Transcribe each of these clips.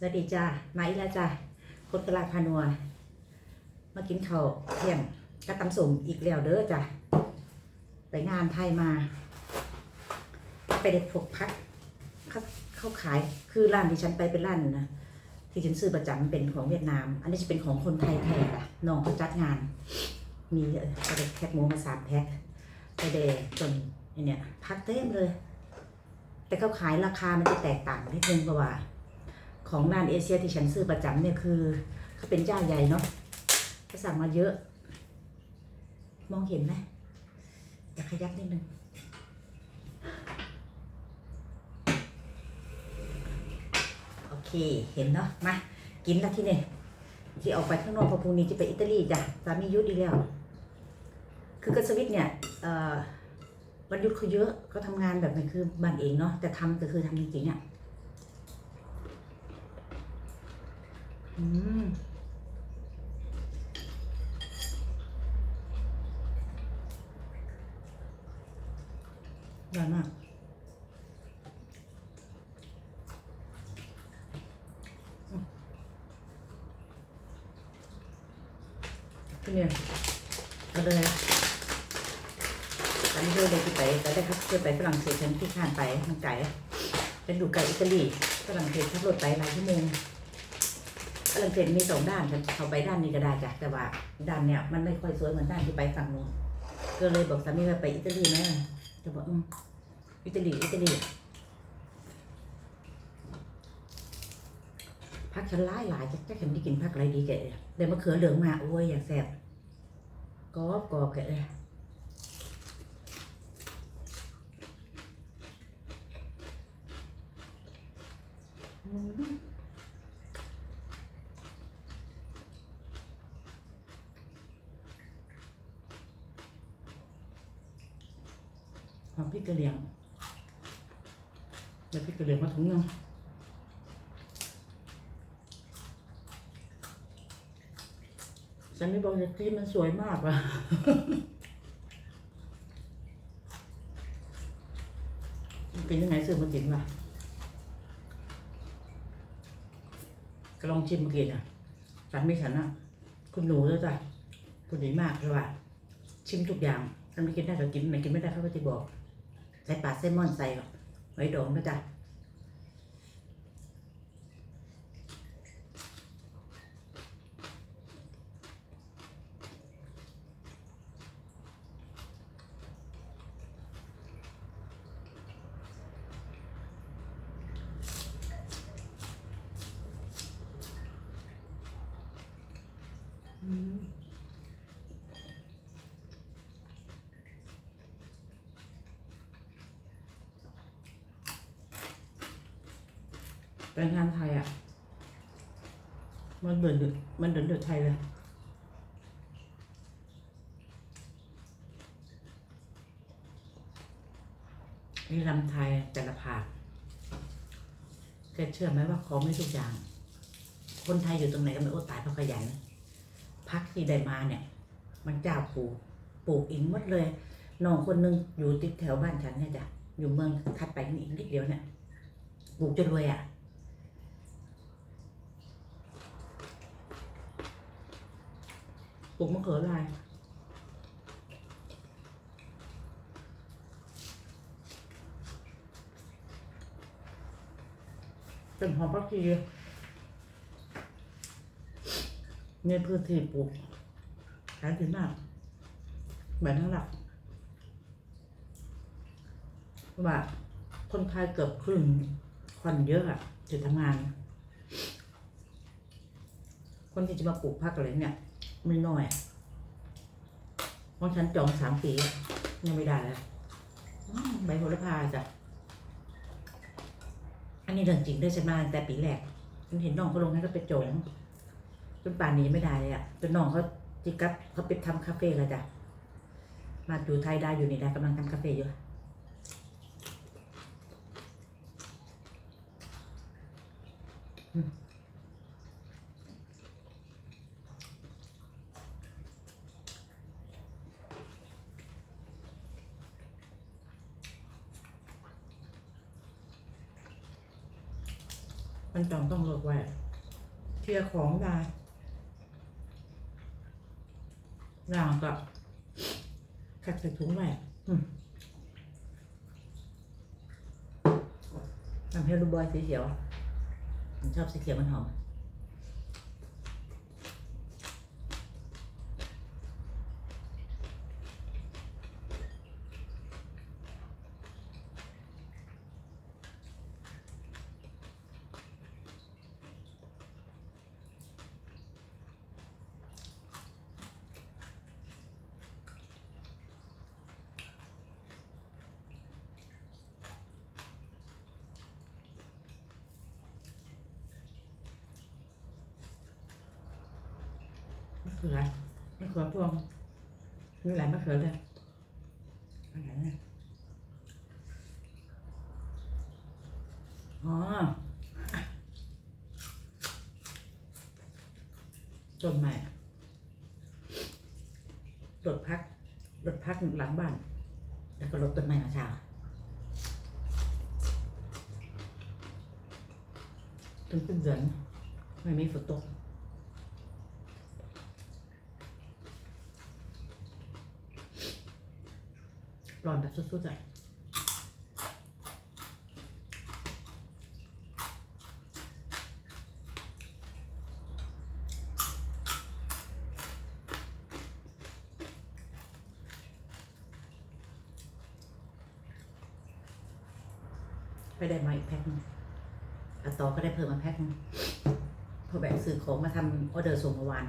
สวัสดีจ้ามาอีกแล้วจ้าคนกลาพานัว มากินข้าวเที่ยงกระตำสมอีกแล้วเด้อจ้าไปงานไทยมา ไปเด็ดพวกพักเขาเขาขายคือร้านที่ฉันไปเป็นร้านนะที่ฉันซื้อประจำเป็นของเวียดนาม อันนี้จะเป็นของคนไทยแท้อะน้องเขาจัดงาน มีเอ่อไปเด็ดแพ็คหมูมาสามแพ็คไปเด็ดจนเนี่ยพักเต็มเลย แต่เขาขายราคามันจะแตกต่างนิดนึงเพราะว่า ของนานเอเชียที่ฉันซื้อประจำเนี่ยคือเขาเป็นเจ้าใหญ่เนาะก็สั่งมาเยอะ มองเห็นไหมอยากขยับนิดนึงโอเคเห็นเนาะมากินแล้วที่นี่ที่ออกไปข้างนอกพอพรุ่งนี้จะไปอิตาลีจ้ะสามียุทธอีแล้ว คือกสวิตเนี่ยเอ่อวันหยุดเขาเยอะเขาทำงานแบบนี้คือบ้านเองเนาะแต่ทำก็คือทำจริงๆอะ อืมอร่มากอืมที่เนี่ยก็เลยตอนนี้เลยที่ไปแต่ได้ครับเคยไปฝรั่งเศสฉันที่ข้านไปมันไก่เป็นดูไก่อิตาลีฝรั่งเศสขับรถไปหลายชั่วโมง ฝรั่งเศสมีสองด้านเขาไปด้านนี้ก็ได้จ้ะแต่ว่าด้านเนี้ยมันไม่ค่อยสวยเหมือนด้านที่ไปฝั่งนู้นก็เลยบอกสามีว่าไปอิตาลีไหมจะบอกอืมอิตาลีอิตาลีพักฉันหลายหลายจะจะฉันได้กินพักอะไรดีแกเดี๋ยวมะเขือเหลืองมาโอ้ยอยากแซ่บกรอบกรอบแกเลยอืม หอมพริ กระเหรี่ยงเดี๋ยวพริกกระเหรี่ยงมาถุงนึงฉันไม่บอกจะที่มันสวยมากว่ะเป็นยังไงซื้อมากินว่ะก็ลองชิมมากินอะฉันไม่ฉันอะ คุณหนูแล้วจ้ะคุณดีมากเลยว่ะชิมทุกอย่างถ้าไม่กินได้ก็กินไม่กินไม่ได้เขาก็จะบอก ใส่ปลาแซลมอนใส่หอยดองนะจ๊ะอืม เป็นงานไทยอะ มันเดินเดือดมันเดินเดือดไทยเลยนี่ลำไทยแต่ละภาคแกเชื่อไหมว่าของไม่ทุกอย่าง คนไทยอยู่ตรงไหนก็ไม่โอ้ตายเพราะขยันพักที่ได้มาเนี่ย มันเจ้าปลูกปลูกเองหมดเลยน้องคนหนึงอยู่ติดแถวบ้านฉันเนี่ยจ้ะอยู่เมืองถัดไปนี่อีกนิดเดียวเนี่ยปลูกจนรวยอะ ปลูกมะเขือลายเป็นหอมพักชีในพื้นที่ปลูกขายดีมากแบบนั้นแหละเพราะว่าคนไทยเกือบครึ่งคนเยอะอะจะทำงาน คนที่จะมาปลูกผักอะไรเนี่ย ไม่น้อยเพราะฉันจองสามปีอะยังไม่ได้เลยอืมใบโหระพาจ้ะอันนี้เรื่องจริงด้วยฉันมาตั้งแต่ปีแรกฉันเห็นน้องเขาลงให้ก็ไปจองจนป่านนี้ไม่ได้เลยอะจนน้องเขาจิกับเขาไปทำคาเฟ่แล้วจ้ะมาอยู่ไทยได้อยู่นี่ได้กำลังทำคาเฟ่อยู่อืม มันจองต้องเลิกไว้เคลียร์ของได้ล่างกับขัดใส่ถุงไว้ทำให้รูบอยสีเขียวผมชอบสีเขียวมันหอม เขือมะเขือพวงมีหลายมะเขือเลยอันไหนเนี่ยอ๋อต้นใหม่รถพักรถพักหลังบ้าน แล้วก็รถต้นไม้มาเช้าถึงเป็นเดือนไม่มีฝนตก ร้อนแบบสุดๆเลยไปได้มาอีกแพ็คหนึงอาต่อก็ได้เพิ่มมาแพ็คหนึงพอแบ่งซื้อของมาทำออเดอร์ส่งเมื่อวาน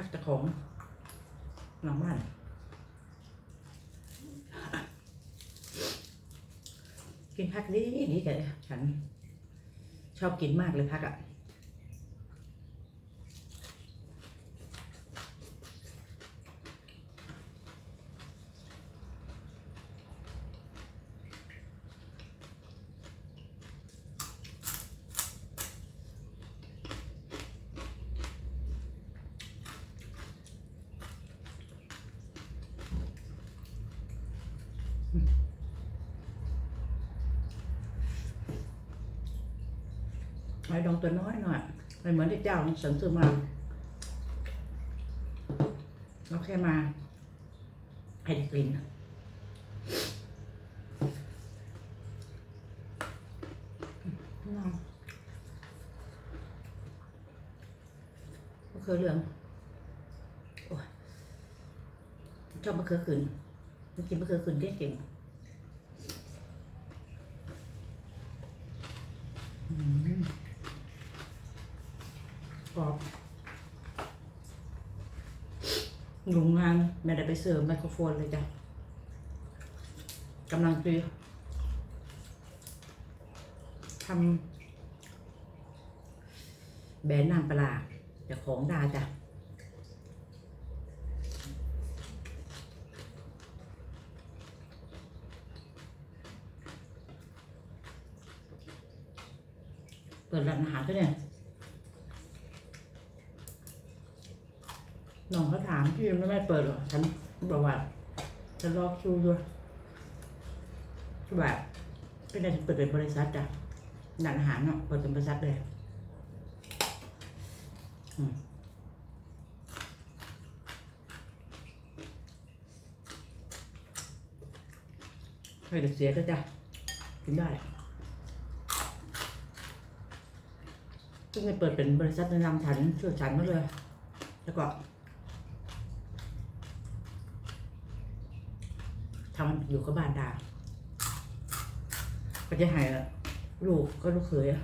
พักตะของหลังมันกินพักดีดีแต่ฉันชอบกินมากเลยพักอะ่ะ ไม้ดองตัวน้อยหน่อยไม่เหมือนที่เจ้าเสริมซื้อมาเราแค่มาให้ดกลิ่นน้องมะเขือเหลืองโอ้ยชอบมะเขือขืนมันกินมะเขือขืนได้เก่งอืม กรอบโรงงานไม่ได้ไปเสริมไมโครโฟนเลยจ้ะกำลังจะทำแบรนด์นางปลาร้าจากของดาจ้ะเปิดร้านอาหารก็เนี่ย น้องเขาถามพี่ไม่ไม่เปิดหรอกฉันบอกว่าจะรอคิวด้วยแบบเป็นอะไรถึงเปิดเป็นบริษัทจ้ะร้านอาหารเนาะเปิดเป็นบริษัทเลยอืมไม่ได้เสียก็จ้ะกินได้ซึ่งเปิดเป็นบริษัทแนะนำฉันช่วยฉันมาเลย แล้วก็ ทำอยู่กับบ้านดาก็จะให้ลูกก็ลูกเขยอะ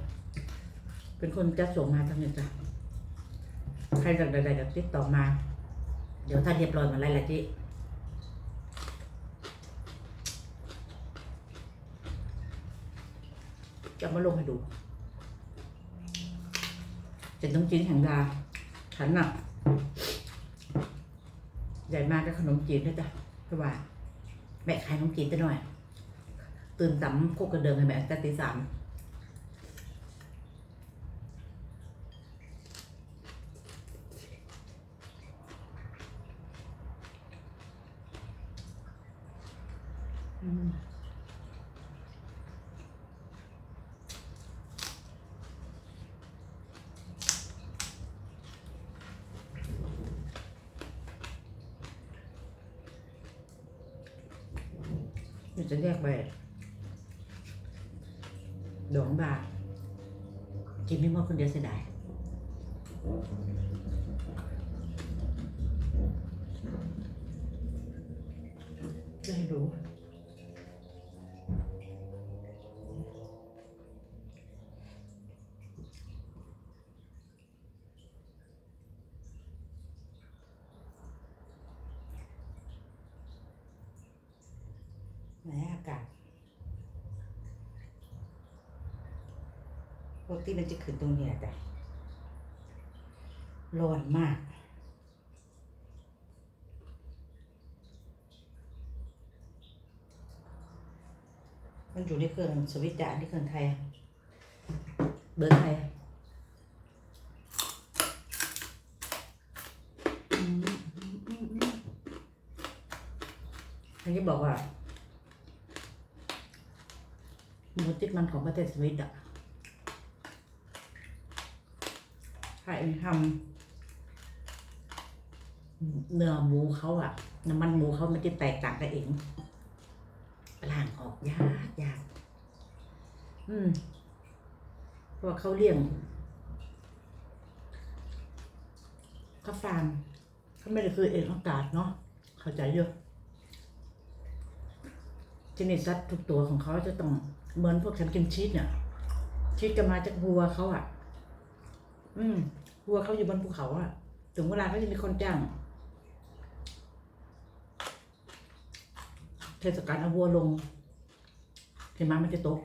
เป็นคนจัดส่งมาทั้งนี้จ้ะใครจากใดๆจะติดต่อมา เดี๋ยวถ้าเรียบร้อยมาไล่ละจิจะมาลงให้ดูจะต้องจีนแห่งดาฉันน่ะใหญ่มากก็ขนมจีนด้วยจ้ะเพราะว่า แม่ขายขนมจีนจะหน่อย ตื่นตำโคกกระเดิงให้แม่แต่ตีสาม จะแยกไปดองบาทกินไม่หมดคนเดียวเสียดายจะให้รู้ ไหนอากาศ ปกติมันจะขึ้นตรงเนี้ยแต่ร้อนมากมันอยู่ในเครื่องสวิตช์จ่ายที่เครื่องไทยเบอร์ไทยอันนี้บอกว่าหมูติดมันของประเทศสวิตอะ ใครทำเนื้อหมูเขาอะน้ำมันหมูเขามันจะแตกต่างกันเองล้างออกยากยากอืมเพราะว่าเขาเลี้ยงเขาฟาร์มเขาไม่ได้คือเองอากาศเนาะเข้าใจเยอะชนิดสัตว์ทุกตัวของเขาจะต้องเหมือนพวกฉันกินชีสเนี่ยชีสจะมาจากวัวเขาอะ อืมวัวเขาอยู่บนภูเขาอะถึงเวลาเขาจะมีคนจ้างเทศกาลเอาวัวลงเห็นไหมมันจะตก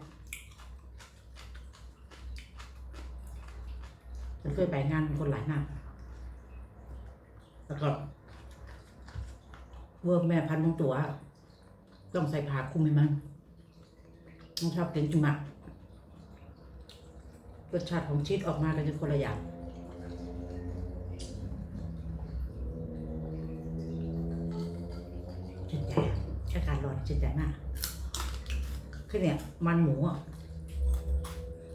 ฉันเคยไปงานคนหลายงานแล้วก็วัวแม่พันธุ์บางตัว ต้องใส่ผ้าคลุมให้มันมันชอบกินจุมะ รสชาติของชีสออกมากันจะคนละอย่างชื่นใจอากาศร้อนชื่นใจมากคือเนี่ย มันหมูอะ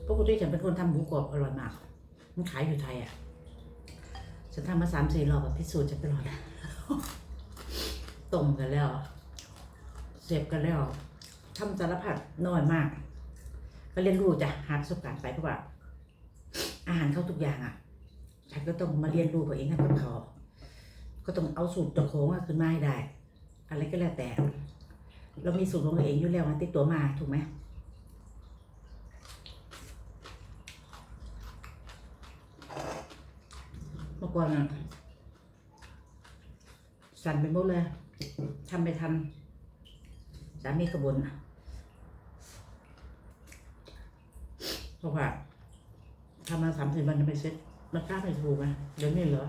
ปกติฉันเป็นคนทำหมูกรอบอร่อยมาก มันขายอยู่ไทยอะ ฉันทำมาสามสี่รอบแบบพิสูจน์จะตลอดต้มกันแล้วเสพกันแล้วทำสารพัดน้อยมาก ก็เรียนรู้จ้ะหาประสบการณ์ไปเพราะว่า อาหารเขาทุกอย่างอะฉันก็ต้องมาเรียนรู้ตัวเองทำกับเขาก็ต้องเอาสูตรตัวโค้งขึ้นมาให้ได้ อะไรก็แล้วแต่ เรามีสูตรของตัวเองอยู่แล้วมันติดตัวมาถูกไหมเมื่อก่อนอะสั่นไปหมดเลยทำไปทำสามีกระบนเพราะว่า ทำมาสามสิบวันจะไปเซ็ตมันกล้าไปถูกไหมเดี๋ยวนี้เหรอ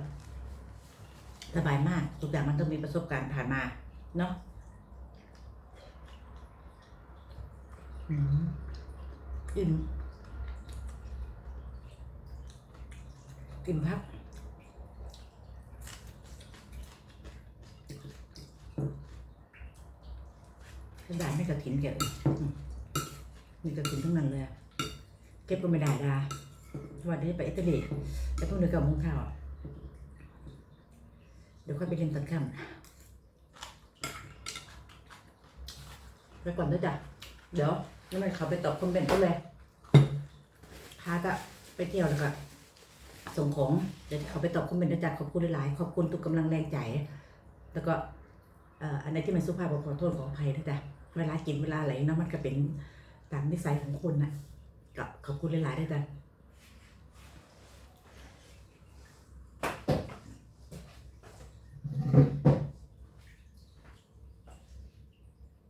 สบายมากทุกอย่างมันต้องมีประสบการณ์ผ่านมา เนาะอืมกินกินพักกระดาษไม่กระถินเก็บอืมมีกระถินทั้งนั้นเลยอะเก็บก็ไม่ได้ดา วันนี้ไปอิตาลีแล้วพวกนึกกับมุงข้าว เดี๋ยวค่อยไปเรียนตอนค่ำไปก่อนด้วยจ้ะ เดี๋ยวนี่มันเขาไปตอบคอมเมนต์ก็เลยพาก็ไปเที่ยวแล้วก็ส่งของเดี๋ยวเขาไปตอบคอมเมนต์ด้วยจ้ะขอบคุณหลายๆขอบคุณทุกกำลังแรงใจแล้วก็อันไหนที่มันสุภาพขอโทษขออภัยนะจ๊ะเวลากินเวลาอะไรเนาะมันก็เป็นตามนิสัยของคนนะก็ขอบคุณหลายๆด้วยจ้ะ